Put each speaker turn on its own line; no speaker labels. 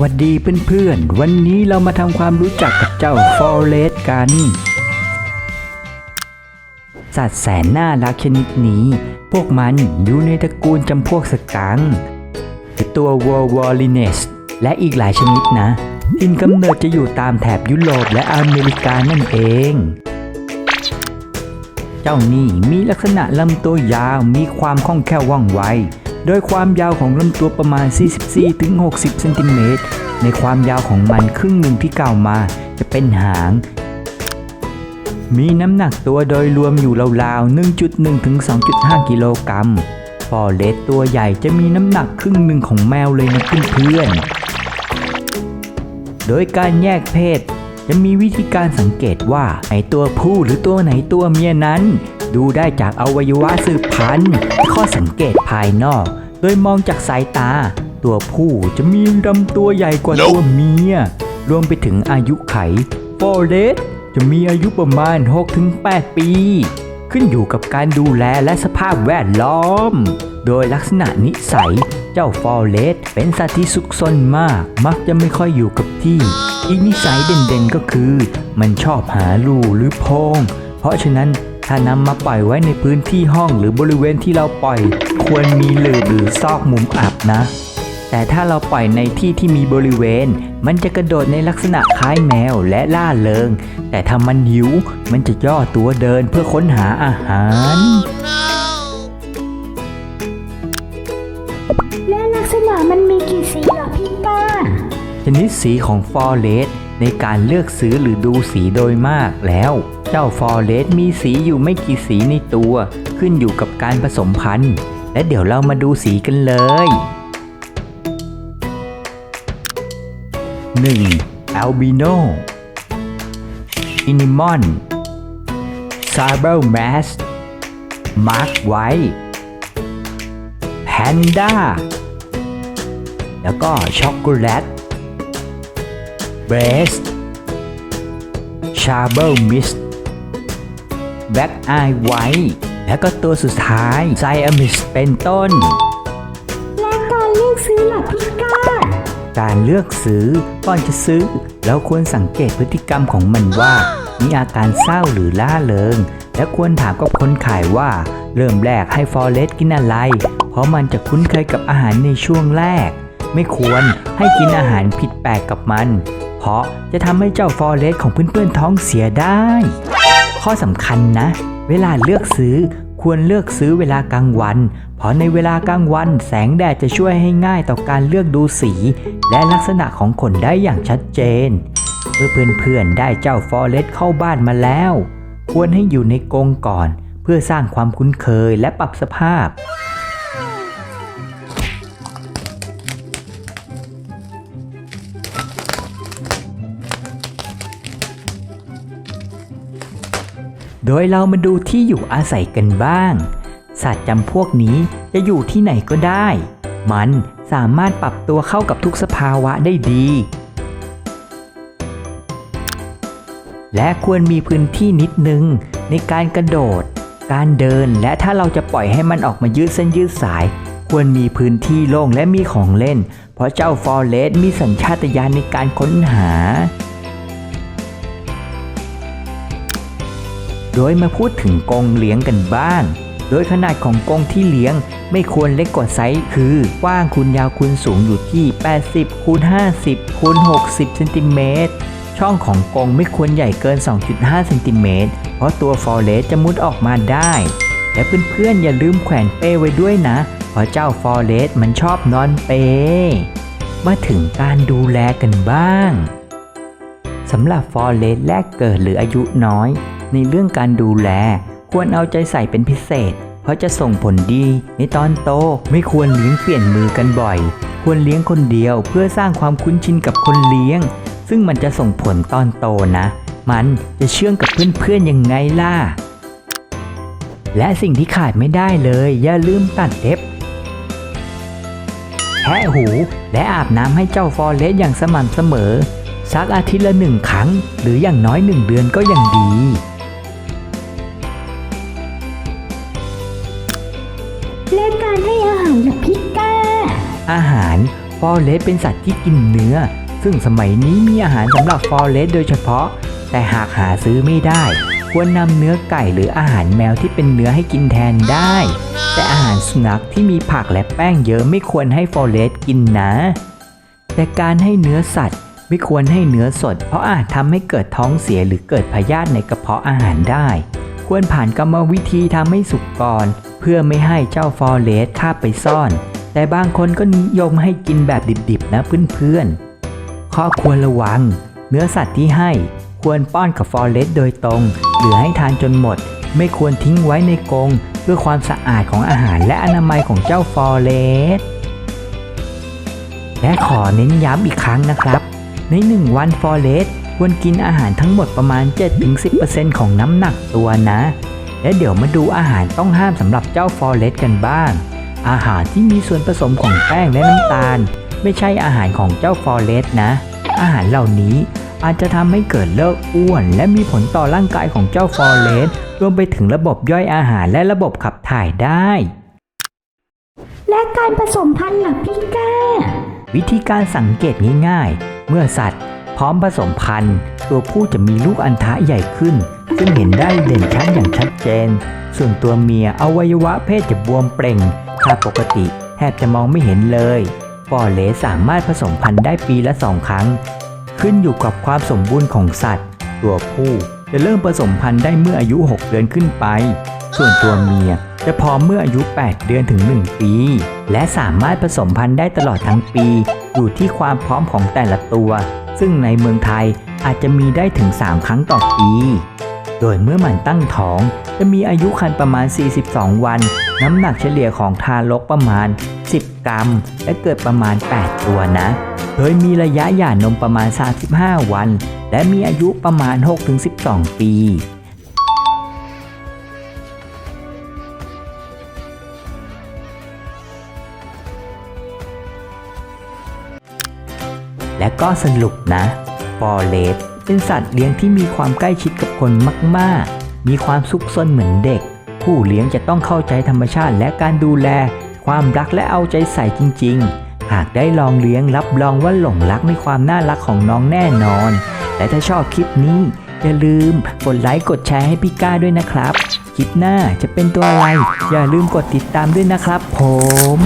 วัสดีเพื่อนๆ วันนี้เรามาทำความรู้จักกับเจ้าฟอเรสกัน สัตว์แสนน่ารักชนิดนี้ พวกมันอยู่ในตระกูลจำพวกสกังค์ตัววอลวอลิเนสและอีกหลายชนิดนะถิ่นกำเนิดจะอยู่ตามแถบยุโรปและอเมริกานั่นเอง เจ้านี่มีลักษณะลำตัวยาวมีความคล่องแคล่วว่องไว โดยความยาวของลำตัวประมาณ 44-60 เซนติเมตร ในความยาวของมันครึ่งหนึ่งที่กล่าวมาจะเป็นหาง มีน้ำหนักตัวโดยรวมอยู่ราวๆ 1.1 ถึง 2.5 กิโลกรัมฟอเรสตัวใหญ่จะมีน้ำหนักครึ่งหนึ่งของแมวเลยนะเพื่อนๆโดยการแยกเพศ จะมีวิธีการสังเกตว่าไอตัวผู้หรือตัวไหนตัวเมียนั้น ดูได้จากอวัยวะสืบพันธุ์ข้อสังเกตภายนอก โดยมองจากสายตา ตัวผู้จะมีลำตัวใหญ่กว่าตัวเมีย รวมไปถึงอายุไขฟอเรสจะมีอายุประมาณ 6-8 ปี ขึ้นอยู่กับการดูแลและสภาพแวดล้อม โดยลักษณะนิสัยเจ้าฟอเรสเป็นสัตว์ที่ซุกซนมาก มักจะไม่ค่อยอยู่กับที่ อีกนิสัยเด่นๆก็คือ มันชอบหารูหรือโพง เพราะฉะนั้นถ้านำมาปล่อยไว้ในพื้นที่ห้องหรือบริเวณที่เราปล่อย ควรมีหลืบหรือซอกมุมอับนะ แต่ถ้าเราปล่อยในที่ที่มีบริเวณ มันจะกระโดดในลักษณะคล้ายแมวและล่าเริง แต่ถ้ามันหิว มันจะย่อตัวเดินเพื่อค้นหาอาหาร
แล
นิดสีของฟอเรสในการเลือกซื้อหรือดูสีโดยมากแล้ว เจ้าฟอเรสมีสีอยู่ไม่กี่สีในตัว ขึ้นอยู่กับการผสมพันธุ์ และเดี๋ยวเรามาดูสีกันเลย 1. Albino Cinnamon Sable Mask Mark White Panda แล้วก็ช็อกโกแลต เบรสชาร์เบิลมิสแบ็กไอไวท์แล้วก็ตัวสุดท้ายไซอามิสเป็นต้น
และการเลือกซื้อเหรอพี่ก้า
การเลือกซื้อก่อนจะซื้อ เราควรสังเกตพฤติกรรมของมันว่า มีอาการเศร้าหรือล่าเริง และควรถามกับคนขายว่า เริ่มแรกให้ฟอเรสกินอะไร เพราะมันจะคุ้นเคยกับอาหารในช่วงแรก ไม่ควรให้กินอาหารผิดแปลกกับมัน เพราะจะทำให้เจ้าฟอเรสของเพื่อนๆท้องเสียได้ ข้อสำคัญนะ เวลาเลือกซื้อควรเลือกซื้อเวลากลางวัน เพราะในเวลากลางวัน แสงแดดจะช่วยให้ง่ายต่อการเลือกดูสี และลักษณะของขนได้อย่างชัดเจน เมื่อเพื่อนๆได้เจ้าฟอเรสเข้าบ้านมาแล้ว ควรให้อยู่ในกรงก่อน เพื่อสร้างความคุ้นเคยและปรับสภาพ โดยเรามาดูที่อยู่อาศัยกันบ้าง สัตว์จำพวกนี้จะอยู่ที่ไหนก็ได้ มันสามารถปรับตัวเข้ากับทุกสภาวะได้ดี และควรมีพื้นที่นิดนึงในการกระโดด การเดินและถ้าเราจะปล่อยให้มันออกมายืดเส้นยืดสาย ควรมีพื้นที่โล่งและมีของเล่น เพราะเจ้าฟอเรสมีสัญชาตญาณในการค้นหา โดยมาพูดถึงกรงเลี้ยงกันบ้าง โดยขนาดของกรงที่เลี้ยงไม่ควรเล็กกว่าไซส์คือกว้างคูณยาวคูณสูงอยู่ที่ 80คูณ50คูณ60เซนติเมตรช่องของกรงไม่ควรใหญ่เกิน 2.5เซนติเมตรเพราะตัวฟอเรสจะมุดออกมาได้ และเพื่อนๆอย่าลืมแขวนเป้ไว้ด้วยนะ เพราะเจ้าฟอเรสมันชอบนอนเป้มาถึงการดูแลกันบ้าง สำหรับฟอเรสแรกเกิดหรืออายุน้อย ในเรื่องการดูแล ควรเอาใจใส่เป็นพิเศษ เพราะจะส่งผลดี ในตอนโตไม่ควรเลี้ยงเปลี่ยนมือกันบ่อย ควรเลี้ยงคนเดียวเพื่อสร้างความคุ้นชินกับคนเลี้ยง ซึ่งมันจะส่งผลตอนโตนะ มันจะเชื่องกับเพื่อนๆยังไงล่ะ และสิ่งที่ขาดไม่ได้เลย อย่าลืมตัดเล็บแทะหูและอาบน้ำให้เจ้าฟอเรสอย่างสม่ำเสมอ สักอาทิตย์ละหนึ่งครั้ง หรืออย่างน้อยหนึ่งเดือนก็ยังดี
และการให้อาหารเหรอพี่ก้า
อาหารฟอเรสเป็นสัตว์ที่กินเนื้อ ซึ่งสมัยนี้มีอาหารสำหรับฟอเรสโดยเฉพาะ แต่หากหาซื้อไม่ได้ ควรนำเนื้อไก่หรืออาหารแมวที่เป็นเนื้อให้กินแทนได้ แต่อาหารสุนัขที่มีผักและแป้งเยอะไม่ควรให้ฟอเรสกินนะ แต่การให้เนื้อสัตว์ ไม่ควรให้เนื้อสด เพราะอาจทำให้เกิดท้องเสียหรือเกิดพยาธิในกระเพาะอาหารได้ ควรผ่านกรรมวิธีทำให้สุกก่อน เพื่อไม่ให้เจ้าฟอเรสคาบไปซ่อน แต่บางคนก็นิยมให้กินแบบดิบๆนะเพื่อนๆ ข้อควรระวัง เนื้อสัตว์ที่ให้ควรป้อนกับฟอเรสโดยตรง หรือให้ทานจนหมด ไม่ควรทิ้งไว้ในกรงเพื่อความสะอาดของอาหารและอนามัยของเจ้าฟอเรสและขอเน้นย้ำอีกครั้งนะครับ ใน 1 วันฟอเรสควรกินอาหารทั้งหมดประมาณ 7-10%ของน้ำหนักตัวนะ และเดี๋ยวมาดูอาหารต้องห้ามสำหรับเจ้าฟอเรสกันบ้าง อาหารที่มีส่วนผสมของแป้งและน้ำตาล ไม่ใช่อาหารของเจ้าฟอเรสนะ อาหารเหล่านี้อาจจะทำให้เกิดเลิกอ้วน และมีผลต่อร่างกายของเจ้าฟอเรสรวมไปถึงระบบย่อยอาหารและระบบขับถ่ายได้
และการผสมพันธุ์ล่ะพี่ก้า
วิธีการสังเกตง่ายๆ เมื่อสัตว์พร้อมผสมพันธุ์ ตัวผู้จะมีลูกอัณฑะใหญ่ขึ้น ซึ่งเห็นได้เด่นชัดอย่างชัดเจน ส่วนตัวเมียอวัยวะเพศจะบวมเปล่งถ้าปกติแทบจะมองไม่เห็นเลยฟอเลสามารถผสมพันธุ์ได้ปีละสองครั้ง ขึ้นอยู่กับความสมบูรณ์ของสัตว์ ตัวผู้จะเริ่มผสมพันธุ์ได้เมื่ออายุ 6 เดือนขึ้นไป ส่วนตัวเมียจะพร้อมเมื่ออายุ 8 เดือนถึง 1 ปี และสามารถผสมพันธุ์ได้ตลอดทั้งปี อยู่ที่ความพร้อมของแต่ละตัว ซึ่งในเมืองไทยอาจจะมีได้ถึง 3 ครั้งต่อปี โดยเมื่อมันตั้งท้อง จะมีอายุครรภ์ประมาณ 42 วัน น้ำหนักเฉลี่ยของทารกประมาณ 10 กรัม และเกิดประมาณ 8 ตัวนะ โดยมีระยะหย่านมประมาณ 35 วัน และมีอายุประมาณ 6-12 ปี และก็สรุปนะฟอเรสเป็นสัตว์เลี้ยงที่มีความใกล้ชิดกับคนมาก ๆ มีความซุกซนเหมือนเด็ก ผู้เลี้ยงจะต้องเข้าใจธรรมชาติและการดูแล ความรักและเอาใจใส่จริง ๆ หากได้ลองเลี้ยงรับรองว่าหลงรักในความน่ารักของน้องแน่นอน และถ้าชอบคลิปนี้อย่าลืมกดไลค์กดแชร์ให้พี่ก้าด้วยนะครับ คลิปหน้าจะเป็นตัวอะไร อย่าลืมกดติดตามด้วยนะครับผม